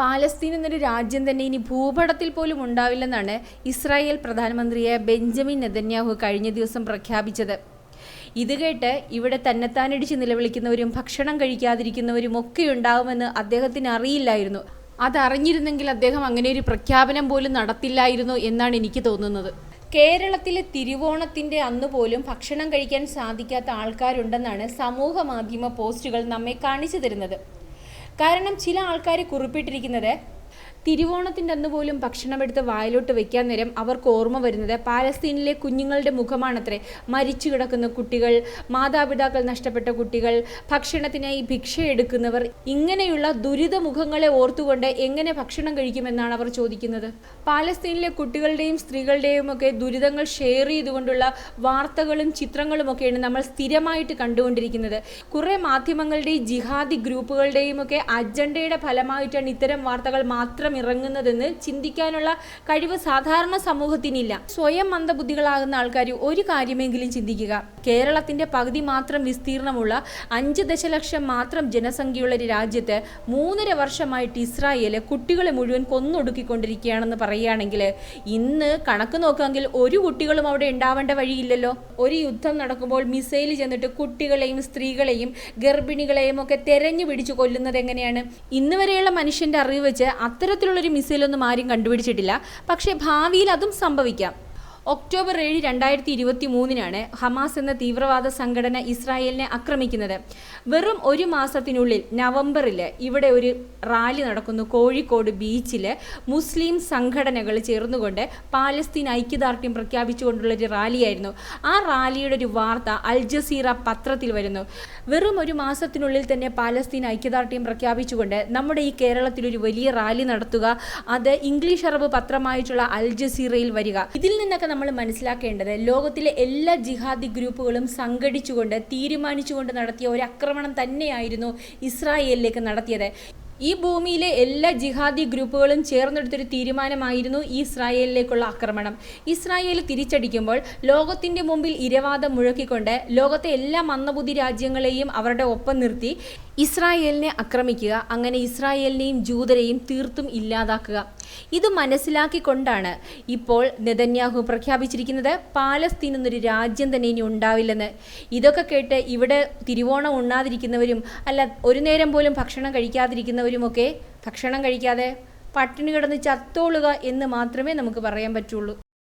Palestine എന്നൊരു രാജ്യം തന്നെ ഇനി ഭൂപടത്തിൽ പോലും ഉണ്ടാവില്ലെന്നാണ് ഇസ്രായേൽ പ്രധാനമന്ത്രിയെ ബെഞ്ചമിൻ നെതന്യാഹു കഴിഞ്ഞ ദിവസം പ്രഖ്യാപിച്ചത്. ഇത് കേട്ട് ഇവിടെ തന്നെത്താനടിച്ച് നിലവിളിക്കുന്നവരും ഭക്ഷണം കഴിക്കാതിരിക്കുന്നവരും ഒക്കെ ഉണ്ടാവുമെന്ന് അദ്ദേഹത്തിന് അറിയില്ലായിരുന്നു. അതറിഞ്ഞിരുന്നെങ്കിൽ അദ്ദേഹം അങ്ങനെ ഒരു പ്രഖ്യാപനം പോലും നടത്തില്ലായിരുന്നു എന്നാണ് എനിക്ക് തോന്നുന്നത്. കേരളത്തിലെ തിരുവോണത്തിന്റെ അന്ന് പോലും ഭക്ഷണം കഴിക്കാൻ സാധിക്കാത്ത ആൾക്കാരുണ്ടെന്നാണ് സമൂഹ മാധ്യമ പോസ്റ്റുകൾ നമ്മെ കാണിച്ചു തരുന്നത്. കാരണം ചില ആൾക്കാർ കുറിപ്പിട്ടിരിക്കുന്നത് തിരുവോണത്തിന്റെ അന്ന് പോലും ഭക്ഷണമെടുത്ത് വായിലോട്ട് വയ്ക്കാൻ നേരം അവർക്ക് ഓർമ്മ വരുന്നത് പാലസ്തീനിലെ കുഞ്ഞുങ്ങളുടെ മുഖമാണത്രേ. മരിച്ചു കിടക്കുന്ന കുട്ടികൾ മാതാപിതാക്കൾ നഷ്ടപ്പെട്ട കുട്ടികൾ ഭക്ഷണത്തിനായി ഭിക്ഷ എടുക്കുന്നവർ ഇങ്ങനെയുള്ള ദുരിത മുഖങ്ങളെ ഓർത്തുകൊണ്ട് എങ്ങനെ ഭക്ഷണം കഴിക്കുമെന്നാണ് അവർ ചോദിക്കുന്നത്. പാലസ്തീനിലെ കുട്ടികളുടെയും സ്ത്രീകളുടെയും ഒക്കെ ദുരിതങ്ങൾ ഷെയർ ചെയ്തുകൊണ്ടുള്ള വാർത്തകളും ചിത്രങ്ങളും ഒക്കെയാണ് നമ്മൾ സ്ഥിരമായിട്ട് കണ്ടുകൊണ്ടിരിക്കുന്നത്. കുറേ മാധ്യമങ്ങളുടെയും ജിഹാദി ഗ്രൂപ്പുകളുടെയും ഒക്കെ അജണ്ടയുടെ ഫലമായിട്ടാണ് ഇത്തരം വാർത്തകൾ മാത്രം ഇറങ്ങുന്നതെന്ന് ചിന്തിക്കാനുള്ള കഴിവ് സാധാരണ സമൂഹത്തിനില്ല. സ്വയം മന്ദബുദ്ധികളാകുന്ന ആൾക്കാർ ഒരു കാര്യമെങ്കിലും ചിന്തിക്കുക. കേരളത്തിന്റെ പകുതി മാത്രം വിസ്തീർണമുള്ള അഞ്ച് ദശലക്ഷം മാത്രം ജനസംഖ്യയുള്ള ഒരു രാജ്യത്ത് മൂന്നര വർഷമായിട്ട് ഇസ്രായേൽ കുട്ടികളെ മുഴുവൻ കൊന്നൊടുക്കിക്കൊണ്ടിരിക്കുകയാണെന്ന് പറയുകയാണെങ്കിൽ ഇന്ന് കണക്ക് നോക്കുകയാണെങ്കിൽ ഒരു കുട്ടികളും അവിടെ ഉണ്ടാവേണ്ട വഴിയില്ലല്ലോ. ഒരു യുദ്ധം നടക്കുമ്പോൾ മിസൈൽ ചെന്നിട്ട് കുട്ടികളെയും സ്ത്രീകളെയും ഗർഭിണികളെയും ഒക്കെ തെരഞ്ഞു പിടിച്ചു കൊല്ലുന്നത് എങ്ങനെയാണ്? ഇന്ന് വരെയുള്ള മനുഷ്യന്റെ അറിവ് വെച്ച് അത്തരത്തിലുള്ളൊരു മിസൈലൊന്നും ആരും കണ്ടുപിടിച്ചിട്ടില്ല. പക്ഷേ ഭാവിയിൽ അതും സംഭവിക്കാം. ഒക്ടോബർ ഏഴ് രണ്ടായിരത്തി ഇരുപത്തി മൂന്നിനാണ് ഹമാസ് എന്ന തീവ്രവാദ സംഘടന ഇസ്രായേലിനെ ആക്രമിക്കുന്നത്. വെറും ഒരു മാസത്തിനുള്ളിൽ നവംബറിൽ ഇവിടെ ഒരു റാലി നടക്കുന്നു. കോഴിക്കോട് ബീച്ചിൽ മുസ്ലിം സംഘടനകൾ ചേർന്നുകൊണ്ട് പാലസ്തീൻ ഐക്യദാർഢ്യം പ്രഖ്യാപിച്ചുകൊണ്ടുള്ള ഒരു റാലിയായിരുന്നു. ആ റാലിയുടെ ഒരു വാർത്ത അൽ ജസീറ പത്രത്തിൽ വരുന്നു. വെറും ഒരു മാസത്തിനുള്ളിൽ തന്നെ പാലസ്തീൻ ഐക്യദാർഢ്യം പ്രഖ്യാപിച്ചുകൊണ്ട് നമ്മുടെ ഈ കേരളത്തിൽ ഒരു വലിയ റാലി നടത്തുക. അത് ഇംഗ്ലീഷ് അറബ് പത്രമായിട്ടുള്ള അൽ ജസീറയിൽ വരിക. ഇതിൽ നിന്നൊക്കെ നമ്മൾ മനസ്സിലാക്കേണ്ടത് ലോകത്തിലെ എല്ലാ ജിഹാദി ഗ്രൂപ്പുകളും സംഘടിച്ചുകൊണ്ട് തീരുമാനിച്ചുകൊണ്ട് നടത്തിയ ഒരു ആക്രമണം തന്നെയായിരുന്നു ഇസ്രായേലിലേക്ക് നടത്തിയത്. ഈ ഭൂമിയിലെ എല്ലാ ജിഹാദി ഗ്രൂപ്പുകളും ചേർന്നെടുത്തൊരു തീരുമാനമായിരുന്നു ഈ ഇസ്രായേലിലേക്കുള്ള ആക്രമണം. ഇസ്രായേൽ തിരിച്ചടിക്കുമ്പോൾ ലോകത്തിന്റെ മുമ്പിൽ ഇരവാദം മുഴക്കിക്കൊണ്ട് ലോകത്തെ എല്ലാ മന്ദബുദ്ധി രാജ്യങ്ങളെയും അവരുടെ ഒപ്പം നിർത്തി. ഇസ്രായേലിനെ ആക്രമിക്കുക അങ്ങനെ ഇസ്രായേലിനെയും ജൂതരെയും തീർത്തും ഇല്ലാതാക്കുക. ഇത് മനസ്സിലാക്കിക്കൊണ്ടാണ് ഇപ്പോൾ നെതന്യാഹു പ്രഖ്യാപിച്ചിരിക്കുന്നത് പാലസ്തീൻ എന്നൊരു രാജ്യം തന്നെ ഇനി ഉണ്ടാവില്ലെന്ന്. ഇതൊക്കെ കേട്ട് ഇവിടെ തിരുവോണം ഉണ്ണാതിരിക്കുന്നവരും അല്ല ഒരു നേരം പോലും ഭക്ഷണം കഴിക്കാതിരിക്കുന്നവരുമൊക്കെ ഭക്ഷണം കഴിക്കാതെ പട്ടിണി കിടന്ന് ചത്തോളുക എന്ന് മാത്രമേ നമുക്ക് പറയാൻ പറ്റുള്ളൂ.